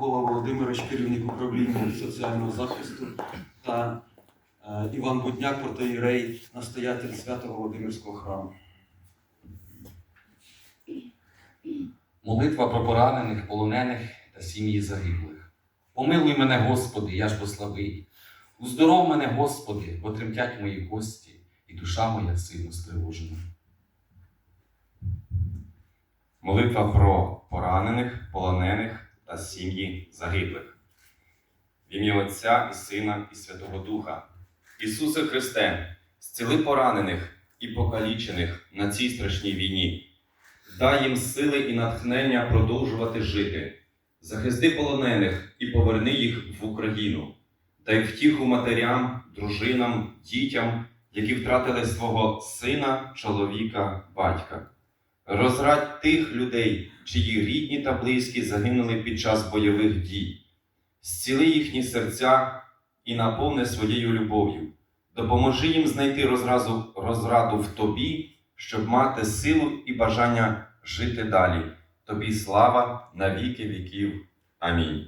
Микола Володимирович, керівник управління соціального захисту, та е, Іван Будняк, протоїрей, настоятель Свято-Володимирського храму. Молитва про поранених, полонених та сім'ї загиблих. Помилуй мене, Господи, я ж бо слабий. Уздоров мене, Господи, бо тремтять мої кості, і душа моя сильно стривожена. Молитва про поранених, полонених та сім'ї загиблих. В ім'я Отця і Сина і Святого Духа. Ісусе Христе, зціли поранених і покалічених на цій страшній війні. Дай їм сили і натхнення продовжувати жити. Захисти полонених і поверни їх в Україну. Дай втіху матерям, дружинам, дітям, які втратили свого сина, чоловіка, батька. Розрадь тих людей, чиї рідні та близькі загинули під час бойових дій. Зціли їхні серця і наповни своєю любов'ю. Допоможи їм знайти розразу, розраду в тобі, щоб мати силу і бажання жити далі. Тобі слава на віки віків. Амінь.